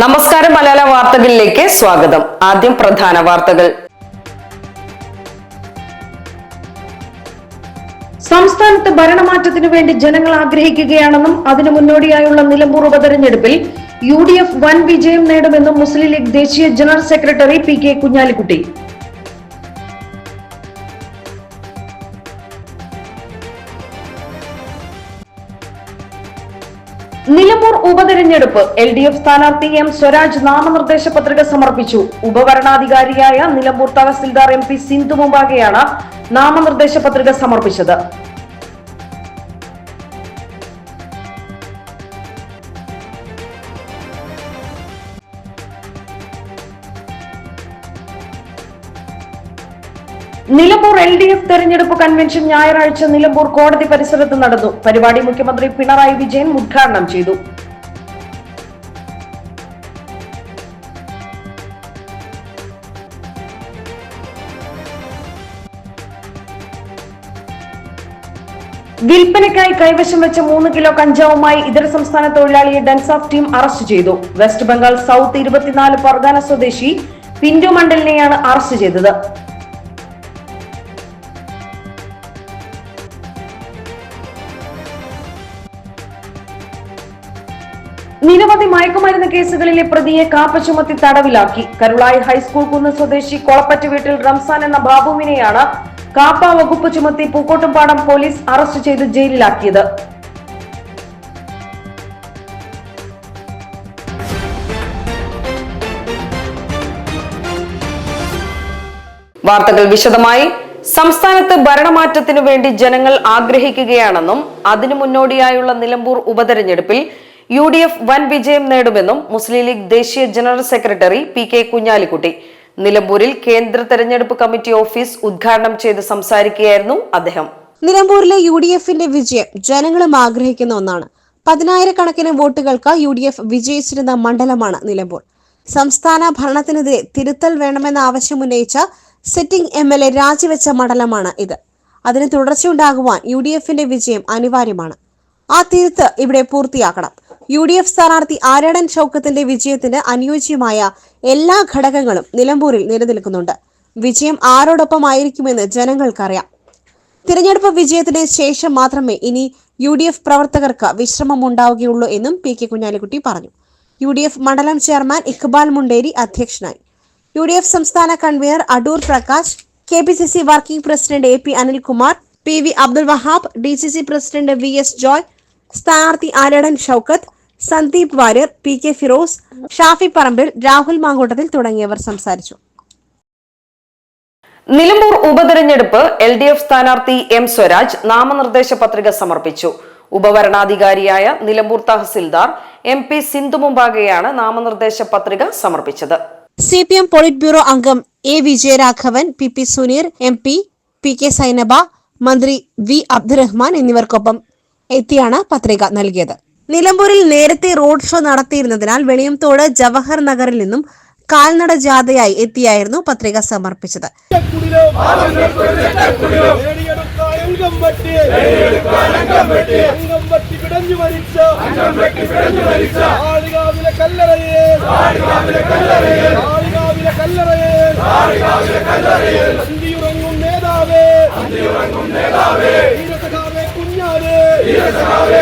നമസ്കാരം മലയാള വാർത്തകളിലേക്ക് സ്വാഗതം. ആദ്യം പ്രധാന വാർത്തകൾ. സംസ്ഥാനത്ത് ഭരണമാറ്റത്തിനു വേണ്ടി ജനങ്ങൾ ആഗ്രഹിക്കുകയാണെന്നും അതിനു മുന്നോടിയായുള്ള നിലമ്പൂർ ഉപതെരഞ്ഞെടുപ്പിൽ യു ഡി എഫ് വൻ വിജയം നേടുമെന്നും മുസ്ലിം ലീഗ് ദേശീയ general secretary P K Kunhalikutty. Nilambur ഉപതെരഞ്ഞെടുപ്പ്. എൽ ഡി എഫ് സ്ഥാനാർത്ഥി എം സ്വരാജ് നാമനിർദ്ദേശ പത്രിക സമർപ്പിച്ചു. ഉപഭരണാധികാരിയായ നിലമ്പൂർ തഹസിൽദാർ എം പി സിന്ധു മുമ്പാകെയാണ് നാമനിർദ്ദേശ പത്രിക സമർപ്പിച്ചത്. നിലമ്പൂർ എൽ ഡി എഫ് തെരഞ്ഞെടുപ്പ് കൺവെൻഷൻ ഞായറാഴ്ച നിലമ്പൂർ കോടതി പരിസരത്ത് നടന്നു. പരിപാടി മുഖ്യമന്ത്രി പിണറായി വിജയൻ ഉദ്ഘാടനം ചെയ്തു. വിൽപ്പനയ്ക്കായി കൈവശം വെച്ച മൂന്ന് കിലോ കഞ്ചാവുമായി ഇതര സംസ്ഥാന തൊഴിലാളിയെ ഡെൻസാഫ് ടീം അറസ്റ്റ് ചെയ്തു. വെസ്റ്റ് ബംഗാൾ സൗത്ത് ഇരുപത്തിനാല് പർഗാന സ്വദേശി പിന്റു മണ്ഡലിനെയാണ് അറസ്റ്റ് ചെയ്തത്. നിരവധി മയക്കുമരുന്ന് കേസുകളിലെ പ്രതിയെ കാപ്പ ചുമത്തി തടവിലാക്കി. കരുളായി ഹൈസ്കൂൾ കുന്ന് സ്വദേശി കൊളപ്പറ്റ് വീട്ടിൽ റംസാൻ എന്ന ബാബുവിനെയാണ് കാപ്പ വകുപ്പ് ചുമത്തി പൂക്കോട്ടുംപാടം പോലീസ് അറസ്റ്റ് ചെയ്ത് ജയിലിലാക്കിയത്. വാർത്തകൾ വിശദമായി. സംസ്ഥാനത്ത് ഭരണമാറ്റത്തിനു വേണ്ടി ജനങ്ങൾ ആഗ്രഹിക്കുകയാണെന്നും അതിനു മുന്നോടിയായുള്ള നിലമ്പൂർ ഉപതെരഞ്ഞെടുപ്പിൽ യു ഡി എഫ് വൻ വിജയം നേടുമെന്നും മുസ്ലിം ലീഗ് ദേശീയ general secretary P K Kunhalikutty. നിലമ്പൂരിൽ കേന്ദ്ര തെരഞ്ഞെടുപ്പ് കമ്മിറ്റി ഓഫീസ് ഉദ്ഘാടനം ചെയ്ത് സംസാരിക്കുകയായിരുന്നു അദ്ദേഹം. നിലമ്പൂരിലെ യു ഡി എഫിന്റെ വിജയം ജനങ്ങളും ആഗ്രഹിക്കുന്ന ഒന്നാണ്. പതിനായിരക്കണക്കിന് വോട്ടുകൾക്ക് യു ഡി എഫ് വിജയിച്ചിരുന്ന മണ്ഡലമാണ് നിലമ്പൂർ. സംസ്ഥാന ഭരണത്തിനെതിരെ തിരുത്തൽ വേണമെന്ന ആവശ്യമുന്നയിച്ച സിറ്റിംഗ് എം എൽ എ രാജിവെച്ച മണ്ഡലമാണ് ഇത്. അതിന് തുടർച്ചയുണ്ടാകുവാൻ യു ഡി എഫിന്റെ വിജയം അനിവാര്യമാണ്. ആ തിരുത്ത് ഇവിടെ പൂർത്തിയാക്കണം. യു ഡി എഫ് സ്ഥാനാർത്ഥി ആരാടൻ ഷൌക്കത്തിന്റെ വിജയത്തിന് അനുയോജ്യമായ എല്ലാ ഘടകങ്ങളും നിലമ്പൂരിൽ നിലനിൽക്കുന്നുണ്ട്. വിജയം ആരോടൊപ്പമായിരിക്കുമെന്ന് ജനങ്ങൾക്കറിയാം. തിരഞ്ഞെടുപ്പ് വിജയത്തിന് ശേഷം മാത്രമേ ഇനി യു ഡി എഫ് പ്രവർത്തകർക്ക് വിശ്രമം ഉണ്ടാവുകയുള്ളൂ എന്നും പി കെ കുഞ്ഞാലിക്കുട്ടി പറഞ്ഞു. യു ഡി എഫ് മണ്ഡലം ചെയർമാൻ ഇക്ബാൽ മുണ്ടേരി അധ്യക്ഷനായി. യു ഡി എഫ് സംസ്ഥാന convener Adoor Prakash K P C C working president A P Anilkumar P V Abdul Wahab D C C president V S Joy സ്ഥാനാർത്ഥി Aryadan Shoukath Sandeep Warrier P K Firoz Shafi Parambil Rahul Mamkootathil തുടങ്ങിയവർ സംസാരിച്ചു. നിലമ്പൂർ ഉപതെരഞ്ഞെടുപ്പ് L D F സ്ഥാനാർത്ഥി M Swaraj നാമനിർദ്ദേശ പത്രിക സമർപ്പിച്ചു. ഉപഭരണാധികാരിയായ നിലമ്പൂർ തഹസിൽദാർ എം പി സിന്ധു മുമ്പാകെയാണ് നാമനിർദ്ദേശ പത്രിക സമർപ്പിച്ചത്. C P M politburo അംഗം A Vijayaraghavan P P Suneer M P P K Zainaba മന്ത്രി വി അബ്ദുറഹ്മാൻ എന്നിവർക്കൊപ്പം എത്തിയാണ് പത്രിക നൽകിയത്. നിലമ്പൂരിൽ നേരത്തെ റോഡ് ഷോ നടത്തിയിരുന്നതിനാൽ വെളിയംതോട് ജവഹർ നഗറിൽ നിന്നും കാൽനട ജാഥയായി എത്തിയായിരുന്നു പത്രിക സമർപ്പിച്ചത്. നേതാവേ കുഞ്ഞാരേ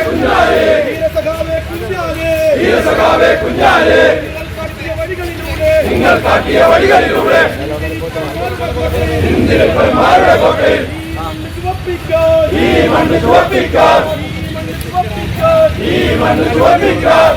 കുഞ്ഞാലേ വീരസഖാവേ കുഞ്ഞാലേ. നിങ്ങൾ കാട്ടിയ വഴികളിലൂടെ. ഈ മണ്ണ് ചുവപ്പിക്കാൻ. ഈ മണ്ണ് ചുവപ്പിക്കാൻ.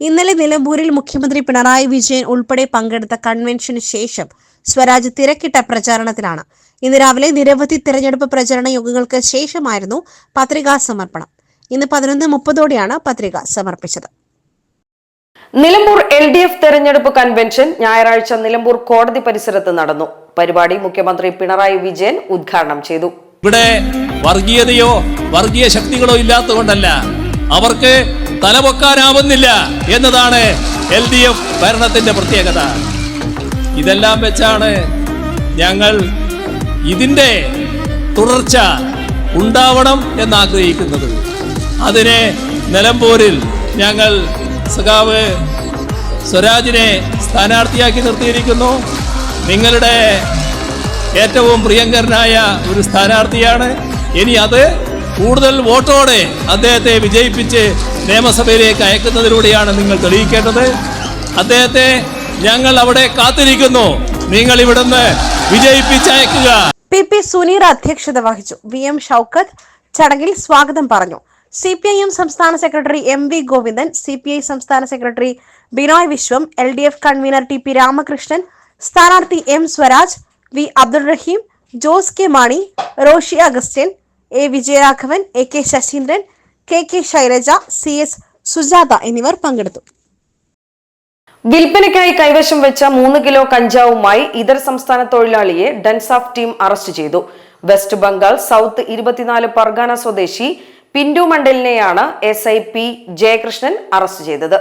ഇന്നലെ നിലമ്പൂരിൽ മുഖ്യമന്ത്രി പിണറായി വിജയൻ ഉൾപ്പെടെ പങ്കെടുത്ത കൺവെൻഷന് ശേഷം സ്വരാജ് തിരക്കിട്ട പ്രചാരണത്തിലാണ്. ഇന്ന് രാവിലെ നിരവധി തിരഞ്ഞെടുപ്പ് പ്രചരണ യോഗങ്ങൾക്ക് ശേഷമായിരുന്നു പത്രികാ സമർപ്പണം. ഇന്ന് പതിനൊന്ന് മുപ്പതോടെയാണ് പത്രിക സമർപ്പിച്ചത്. നിലമ്പൂർ എൽ ഡി എഫ് തെരഞ്ഞെടുപ്പ് കൺവെൻഷൻ ഞായറാഴ്ച നിലമ്പൂർ കോടതി പരിസരത്ത് നടന്നു. പരിപാടി മുഖ്യമന്ത്രി പിണറായി വിജയൻ ഉദ്ഘാടനം ചെയ്തു. ഇവിടെ വർഗീയതയോ വർഗീയ ശക്തികളോ ഇല്ലാത്തതുകൊണ്ടല്ല അവർക്ക് തലപൊക്കാനാവുന്നില്ല എന്നതാണ് എൽ ഡി എഫ് ഭരണത്തിന്റെ പ്രത്യേകത. ഇതെല്ലാം വെച്ചാണ് ഞങ്ങൾ ഇതിന്റെ തുടർച്ച ഉണ്ടാവണം എന്നാഗ്രഹിക്കുന്നത്. അതിനെ നിലമ്പൂരിൽ ഞങ്ങൾ സഖാവ് സ്വരാജിനെ സ്ഥാനാർത്ഥിയാക്കി നിർത്തിയിരിക്കുന്നു. നിങ്ങളുടെ ഏറ്റവും പ്രിയങ്കരനായ ഒരു സ്ഥാനാർത്ഥിയാണ്. ഇനി അത് കൂടുതൽ വോട്ടോടെ അദ്ദേഹത്തെ വിജയിപ്പിച്ച് നിയമസഭയിലേക്ക് അയക്കുന്നതിലൂടെയാണ് നിങ്ങൾ തെളിയിക്കേണ്ടത്. അദ്ദേഹത്തെ ഞങ്ങൾ അവിടെ കാത്തിരിക്കുന്നു. നിങ്ങൾ ഇവിടുന്ന് വിജയിപ്പിച്ചയക്കുക. പി പി സുനീർ അധ്യക്ഷത വഹിച്ചു. വി എം ഷൌക്കത്ത് ചടങ്ങിൽ സ്വാഗതം പറഞ്ഞു. സി പി ഐ എം സംസ്ഥാന secretary M V Govindan C P I സംസ്ഥാന secretary Binoy Viswam L D F convener T P Ramakrishnan സ്ഥാനാർത്ഥി M Swaraj V Abdul Rahim Jose K Mani Roshi Augustine A Vijayaraghavan A K Saseendran K K Shailaja C S Sujatha എന്നിവർ പങ്കെടുത്തു. വിൽപ്പനയ്ക്കായി കൈവശം വെച്ച മൂന്ന് kilo കഞ്ചാവുമായി ഇതര സംസ്ഥാന തൊഴിലാളിയെ ഡൻസാഫ് ടീം അറസ്റ്റ് ചെയ്തു. വെസ്റ്റ് ബംഗാൾ സൗത്ത് ഇരുപത്തിനാല് പർഗാന സ്വദേശി Pintu മണ്ഡലിനെയാണ് S I P Jayakrishnan arrest ചെയ്തത്.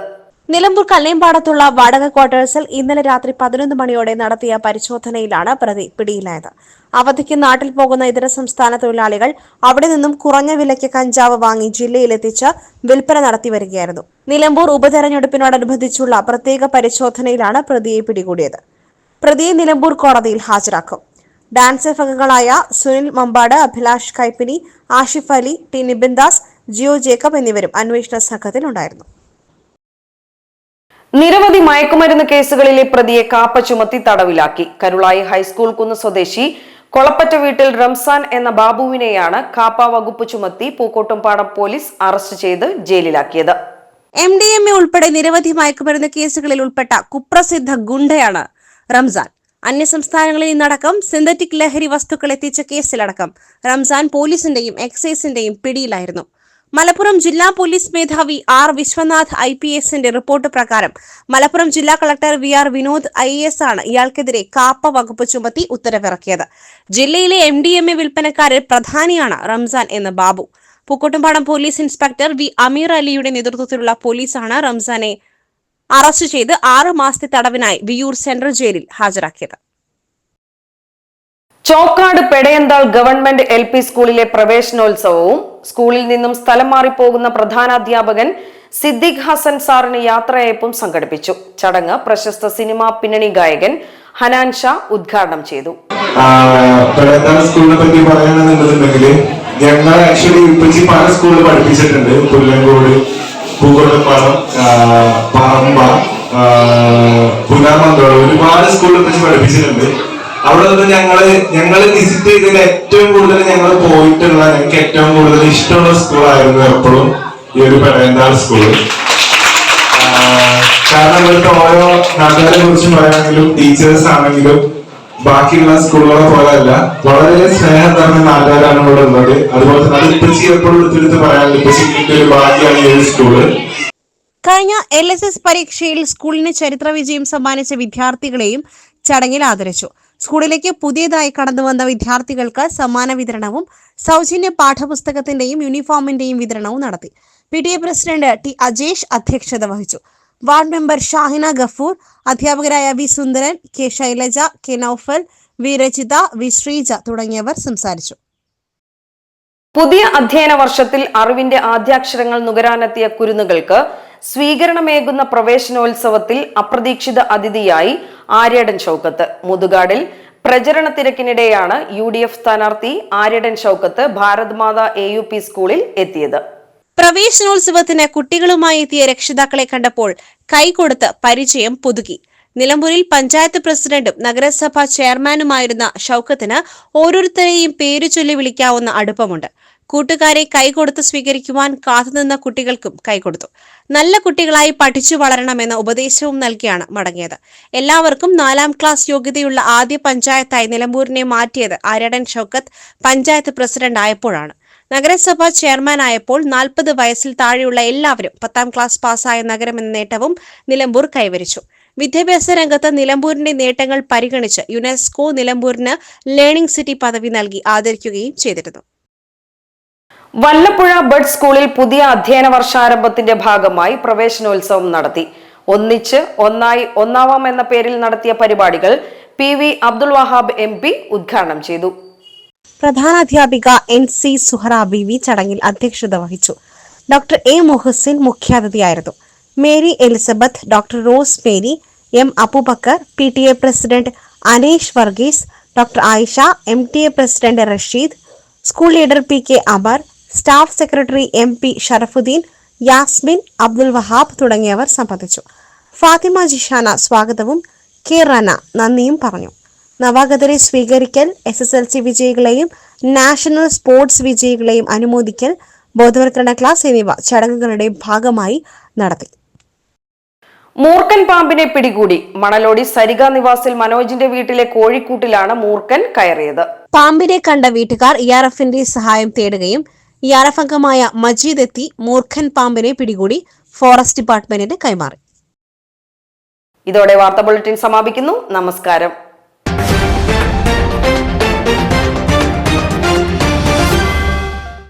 നിലമ്പൂർ കല്ലേമ്പാടത്തുള്ള വാടക ക്വാർട്ടേഴ്സിൽ ഇന്നലെ രാത്രി പതിനൊന്ന് മണിയോടെ നടത്തിയ പരിശോധനയിലാണ് പ്രതി പിടിയിലായത്. അവധിക്ക് നാട്ടിൽ പോകുന്ന ഇതര സംസ്ഥാന തൊഴിലാളികൾ അവിടെ നിന്നും കുറഞ്ഞ വിലയ്ക്ക് കഞ്ചാവ് വാങ്ങി ജില്ലയിലെത്തിച്ച് വിൽപ്പന നടത്തി വരികയായിരുന്നു. നിലമ്പൂർ ഉപതെരഞ്ഞെടുപ്പിനോടനുബന്ധിച്ചുള്ള പ്രത്യേക പരിശോധനയിലാണ് പ്രതിയെ പിടികൂടിയത്. പ്രതിയെ നിലമ്പൂർ കോടതിയിൽ ഹാജരാക്കും. DANSAF Sunil Mambad Abhilash Kaippini Ashif Ali T Nibin Das Jio Jacob എന്നിവരും അന്വേഷണ സംഘത്തിലുണ്ടായിരുന്നു. നിരവധി മയക്കുമരുന്ന് കേസുകളിലെ പ്രതിയെ കാപ്പ ചുമത്തി തടവിലാക്കി. കരുളായി ഹൈസ്കൂൾ കുന്ന് സ്വദേശി കൊളപ്പറ്റ വീട്ടിൽ റംസാൻ എന്ന ബാബുവിനെയാണ് കാപ്പ വകുപ്പ് ചുമത്തി പൂക്കോട്ടുംപാടം പോലീസ് അറസ്റ്റ് ചെയ്ത് ജയിലിലാക്കിയത്. എം ഡി എം എ ഉൾപ്പെടെ നിരവധി മയക്കുമരുന്ന് കേസുകളിൽ ഉൾപ്പെട്ട കുപ്രസിദ്ധ ഗുണ്ടയാണ് റംസാൻ. അന്യസംസ്ഥാനങ്ങളിൽ നിന്നടക്കം സിന്തറ്റിക് ലഹരി വസ്തുക്കൾ എത്തിച്ച കേസിലടക്കം റംസാൻ പോലീസിന്റെയും എക്സൈസിന്റെയും പിടിയിലായിരുന്നു. മലപ്പുറം ജില്ലാ പോലീസ് മേധാവി ആർ വിശ്വനാഥ് ഐ പി എസിന്റെ റിപ്പോർട്ട് പ്രകാരം മലപ്പുറം ജില്ലാ collector V R Vinod I S ആണ് ഇയാൾക്കെതിരെ കാപ്പ വകുപ്പ് ചുമത്തി ഉത്തരവിറക്കിയത്. ജില്ലയിലെ എം ഡി എം എ വിൽപ്പനക്കാരിൽ പ്രധാനിയാണ് റംസാൻ എന്ന Babu. Pookkottumpadam police inspector V Ameer അലിയുടെ നേതൃത്വത്തിലുള്ള പോലീസാണ് റംസാനെ അറസ്റ്റ് ചെയ്ത് ആറ് മാസത്തെ തടവിനായി വിയൂർ സെൻട്രൽ ജയിലിൽ ഹാജരാക്കിയത്. Chokkad Pedayanthal government L P സ്കൂളിലെ പ്രവേശനോത്സവവും സ്കൂളിൽ നിന്നും സ്ഥലം മാറിപ്പോകുന്ന പ്രധാനാധ്യാപകൻ സിദ്ദിഖ് ഹസൻ സാറിന് യാത്രയയപ്പും സംഘടിപ്പിച്ചു. ചടങ്ങ് പ്രശസ്ത സിനിമാ പിന്നണി ഗായകൻ ഹനാൻ ഷാ ഉദ്ഘാടനം ചെയ്തു. സ്കൂളിനെ പറ്റി പറയുകയാണെന്നുണ്ടെങ്കിൽ ഞങ്ങൾ ആക്ച്വലി ഇപ്പച്ചി പല സ്കൂളിൽ പഠിപ്പിച്ചിട്ടുണ്ട്. പുല്ലങ്കോട് പൂക്കോട്ടപ്പാടം പറമ്പ പുനാമന്തോളം ഒരുപാട് സ്കൂളിൽ വെച്ച് പഠിപ്പിച്ചിട്ടുണ്ട്. അവിടെ നിന്ന് ഞങ്ങൾ ഞങ്ങൾ വിസിറ്റ് ചെയ്തതിൽ ഏറ്റവും കൂടുതൽ ഞങ്ങൾ പോയിട്ടുള്ള ഞങ്ങൾക്ക് ഏറ്റവും കൂടുതൽ ഇഷ്ടമുള്ള സ്കൂളായിരുന്നു എപ്പോഴും ഈ ഒരു പെടയന്താൾ സ്കൂൾ കാരണം ഇവിടുത്തെ ഓരോ നാട്ടുകാരെ കുറിച്ച് പറയുകയാണെങ്കിലും ടീച്ചേഴ്സ് ആണെങ്കിലും ബാക്കിയുള്ള സ്കൂളുകളെ പോലെ അല്ല വളരെ സ്നേഹം തന്നെ നാട്ടുകാരാണ് ഇവിടെ ഉള്ളത്. അതുപോലെ തന്നെ ഇപ്പച്ചി എപ്പോഴും എടുത്തെടുത്ത് പറയാൻ ഇപ്പച്ചി ഒരു ഭാഗ്യമാണ് ഈ ഒരു സ്കൂൾ കഴിഞ്ഞ എൽ എസ് എസ് പരീക്ഷയിൽ സ്കൂളിന് ചരിത്ര വിജയം സമ്മാനിച്ച വിദ്യാർത്ഥികളെയും ചടങ്ങിൽ ആദരിച്ചു. സ്കൂളിലേക്ക് പുതിയതായി കടന്നുവന്ന വിദ്യാർത്ഥികൾക്ക് സമ്മാന വിതരണവും സൗജന്യ പാഠപുസ്തകത്തിന്റെയും യൂണിഫോമിന്റെയും വിതരണവും നടത്തി. P T A president T Ajesh അധ്യക്ഷത വഹിച്ചു. വാർഡ് മെമ്പർ ഷാഹിന ഗഫൂർ അധ്യാപകരായ V Sundaran K Shailaja K Naufal V Rachitha V Sreeja തുടങ്ങിയവർ സംസാരിച്ചു. പുതിയ അധ്യയന വർഷത്തിൽ അറിവിന്റെ ആദ്യാക്ഷരങ്ങൾ നുകരാനെത്തിയ കുരുന്നുകൾക്ക് സ്വീകരണമേകുന്ന പ്രവേശനോത്സവത്തിൽ അപ്രതീക്ഷിത അതിഥിയായി ആര്യടൻ ഷൗക്കത്ത് മുതുകാടിൽ പ്രചരണ തിരക്കിനിടെയാണ് യു ഡി എഫ് സ്ഥാനാർത്ഥി Aryadan Shoukath Bharat Mata A U P സ്കൂളിൽ എത്തിയത്. പ്രവേശനോത്സവത്തിന് കുട്ടികളുമായി എത്തിയ രക്ഷിതാക്കളെ കണ്ടപ്പോൾ കൈകൊടുത്ത് പരിചയം പുതുക്കി. നിലമ്പൂരിൽ പഞ്ചായത്ത് പ്രസിഡന്റും നഗരസഭാ ചെയർമാനുമായിരുന്ന ഷൌക്കത്തിന് ഓരോരുത്തരെയും പേരു ചൊല്ലി വിളിക്കാവുന്ന അടുപ്പമുണ്ട്. കൂട്ടുകാരെ കൈകൊടുത്ത് സ്വീകരിക്കുവാൻ കാത്തുനിന്ന കുട്ടികൾക്കും കൈകൊടുത്തു. നല്ല കുട്ടികളായി പഠിച്ചു വളരണമെന്ന ഉപദേശവും നൽകിയാണ് മടങ്ങിയത്. എല്ലാവർക്കും നാലാം ക്ലാസ് യോഗ്യതയുള്ള ആദ്യ പഞ്ചായത്തായി നിലമ്പൂരിനെ മാറ്റിയത് ആര്യടൻ ഷൗക്കത്ത് പഞ്ചായത്ത് പ്രസിഡന്റ് ആയപ്പോഴാണ്. നഗരസഭ ചെയർമാൻ ആയപ്പോൾ നാൽപ്പത് വയസ്സിൽ താഴെയുള്ള എല്ലാവരും പത്താം ക്ലാസ് പാസ്സായ നഗരമെന്ന നേട്ടവും നിലമ്പൂർ കൈവരിച്ചു. വിദ്യാഭ്യാസ രംഗത്ത് നിലമ്പൂരിന്റെ നേട്ടങ്ങൾ പരിഗണിച്ച് യുനെസ്കോ നിലമ്പൂരിന് ലേണിംഗ് സിറ്റി പദവി നൽകി ആദരിക്കുകയും ചെയ്തിരുന്നു. വല്ലപ്പുഴ ബഡ് സ്കൂളിൽ പുതിയ അധ്യയന വർഷാരംഭത്തിന്റെ ഭാഗമായി പ്രവേശനോത്സവം നടത്തി. ഒന്നിച്ച് ഒന്നായി ഒന്നാവാം എന്ന പേരിൽ നടത്തിയ പരിപാടികൾ P V Abdul Wahab M P ഉദ്ഘാടനം ചെയ്തു. പ്രധാനാധ്യാപിക N C Suhara B V ചടങ്ങിൽ അധ്യക്ഷത വഹിച്ചു. Doctor A Muhsin മുഖ്യാതിഥിയായിരുന്നു. Mary Elizabeth doctor Rose Mary M Abubakar P T A president Anesh Varghese doctor Ayisha M T A president Rasheed school leader P K Abar staff secretary M P Sharafuddin Yasmin Abdul Wahab തുടങ്ങിയവർ സംബന്ധിച്ചു. ഫാത്തിമ ജിഷാന സ്വാഗതവും K Rana നന്ദിയും പറഞ്ഞു. നവാഗതരെ സ്വീകരിക്കൽ S S L C വിജയികളെയും national sports വിജയികളെയും അനുമോദിക്കൽ ബോധവൽക്കരണ ക്ലാസ് എന്നിവ ചടങ്ങുകളുടെ ഭാഗമായി നടത്തി. മൂർക്കൻ പാമ്പിനെ പിടികൂടി. മണലോടി സരിക നിവാസിൽ മനോജിന്റെ വീട്ടിലെ കോഴിക്കൂട്ടിലാണ് മൂർക്കൻ കയറിയത്. പാമ്പിനെ കണ്ട വീട്ടുകാർ ഇ ആർ എഫിന്റെ സഹായം തേടുകയും ആർ മജീദ് എത്തി മൂർഖൻ പാമ്പിനെ പിടികൂടി ഫോറസ്റ്റ് ഡിപ്പാർട്ട്മെന്റിന് കൈമാറി. ഇതോടെ വാർത്താ ബുള്ളറ്റിൻ സമാപിക്കുന്നു. നമസ്കാരം.